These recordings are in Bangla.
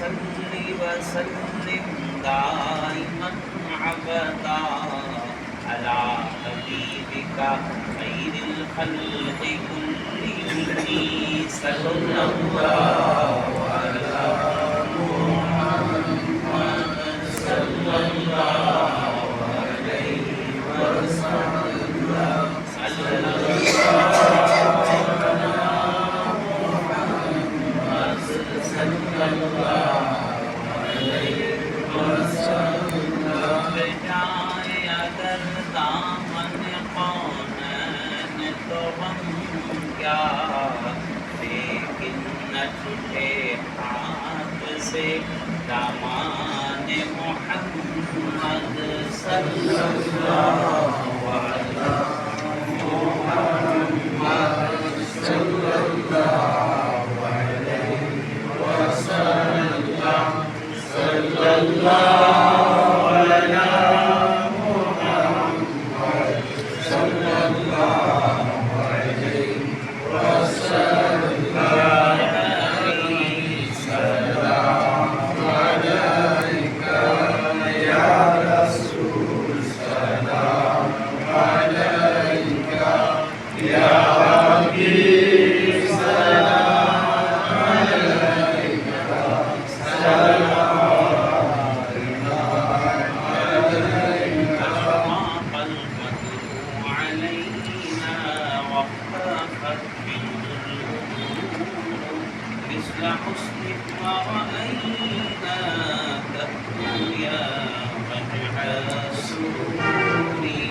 صل وسلم دائما عبدا على حبيبك خير الخلق كلهم صلى الله उठे हाथ से दामान मोहम्मद सल्लल्लाहु अलैहि वसल्लम सल्लल्लाहु مثل حسنك ورأيناك الدنيا فاجعل سروري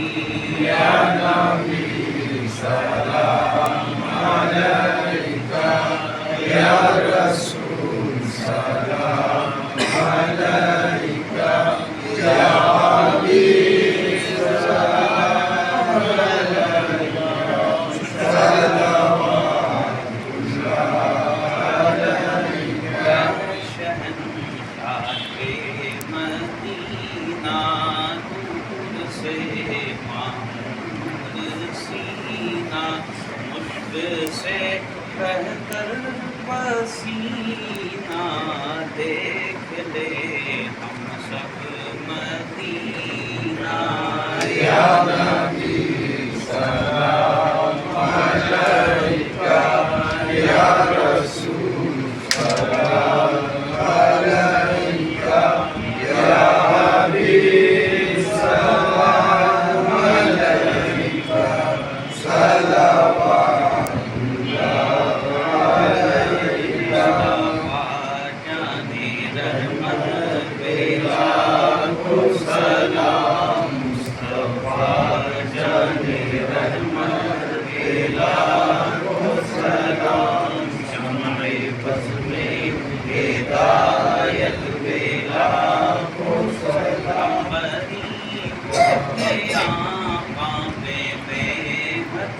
से पसीना देख ले हम सब मदीना। या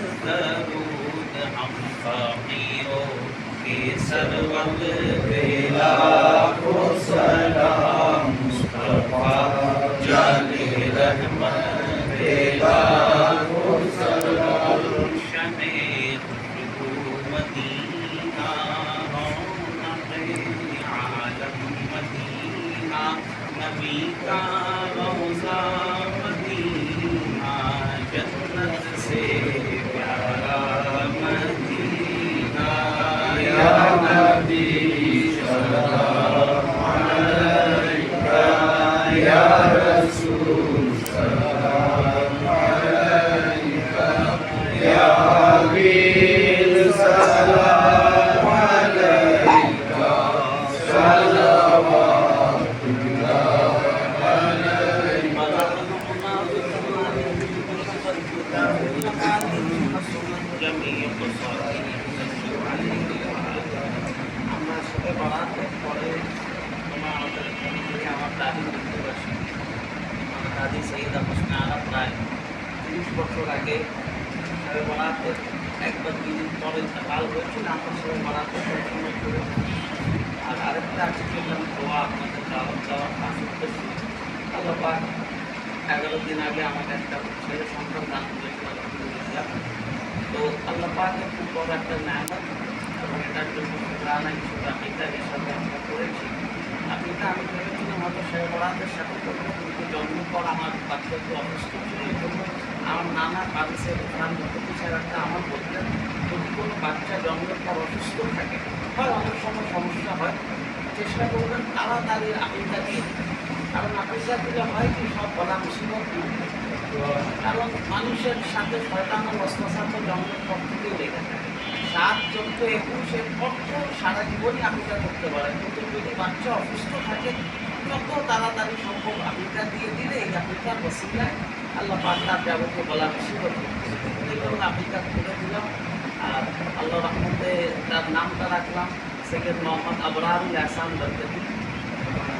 बेहद दरूद हम फकीरों के सरवत बेला को सलाम جميع الصالحين أما سبحانه তিরিশ বছর আগে বাড়াতে একবার দুই দিন পরে ইন্তেকাল হয়েছিল, আমরা সবাই করে আর আরেকটা আছে আমি দোয়া আপনাদের দাওয়াত দেওয়ার কাজ করতেছি। আল্লাহ পাক এগারো দিন আগে আমাকে একটা ছেলে সন্তান দান করেছিল আলহামদুলিল্লাহ তো আল্লাহ পাকের খুব বড় একটা নামত এবং এটার জন্য প্রাণ আমি তাদের সাথে আমরা করেছি। আকিটা আমি ভেবেছিলাম হয়তো সে বরাতের সাথে করব কিন্তু জন্ম পর আমার বাচ্চা একটু অসুস্থ ছিল, এই জন্য আমার নানা ওখান মুখ্যমন্ত্রী স্যার একটা আমার বললেন যদি কোনো বাচ্চা জন্মের পর অসুস্থ থাকে, হয় অনেক সময় সমস্যা হয়, চেষ্টা করবেন তাড়াতাড়ি আকিটা দিয়ে কারণ আকিটা দিলে হয় কি, সব বলা মুসিবত কারণ মানুষের সাথে শয়তান ও অস্ত্রশাস্ত্র জন্মের পর থেকেই লেগে থাকে। সাত, চোদ্দ, একুশের পর তো সারা জীবনই আপিকা করতে পারে। কিন্তু যদি বাচ্চা অসুস্থ থাকে, যত তাড়াতাড়ি সম্ভব আপিকা দিয়ে দিলে এই আপিকার বসিলায় আল্লাহ পাক তার যাবতীয় বলা মুসিবত এই জন্য আপিকা করে দিলাম। আর আল্লাহ রহমতে তার নামটা রাখলাম। সেকেন্ড মোহাম্মদ আবরারুল আহসান দরকারি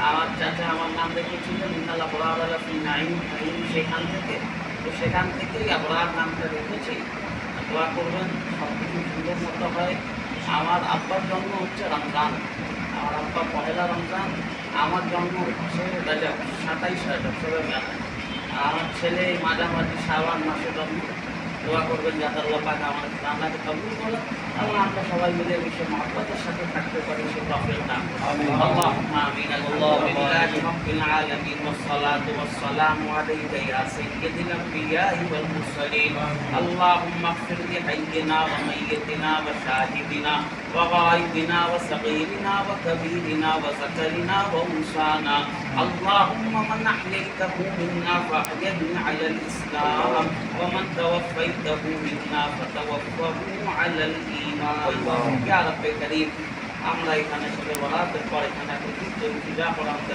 আমার চাচা আমার নাম রেখেছিলেন ইন্নাল আবরার আলা ফি নাইম সেখান থেকে। তো সেখান থেকেই আবরার নামটা রেখেছি। দোয়া করবেন সব কিছু সুন্দর মতো হয়। আমার আব্বার জন্ম হচ্ছে রমজান। আমার আব্বা পহেলা রমজান। আমার জন্ম হচ্ছে রাজাব, সাতাইশ রাজাব সবে মেলা আমার ছেলে এই মাঝামাঝি শাবান মাসে জন্ম দোয়া করবেন যাতে আল্লাহ পাক আমার রান্নাকে কবুল করে এবং আমরা সবাই মিলে বিশ্ব মহব্বতের সাথে থাকতে পারি সে তফের নাম اللهم آمين الحمد لله رب العالمين والصلاة والسلام عليك يا سيد الأنبياء والمرسلين اللهم اغفر لحينا وميتنا وشاهدنا وغائبنا وصغيرنا وكبيرنا وذكرنا وأنثانا اللهم من أحييته منا فأحييه على الإسلام ومن توفيته منا فتوفه على الإيمان يا رب كريم আমরা এখানে সবে বলা পর এখানে পড়াতে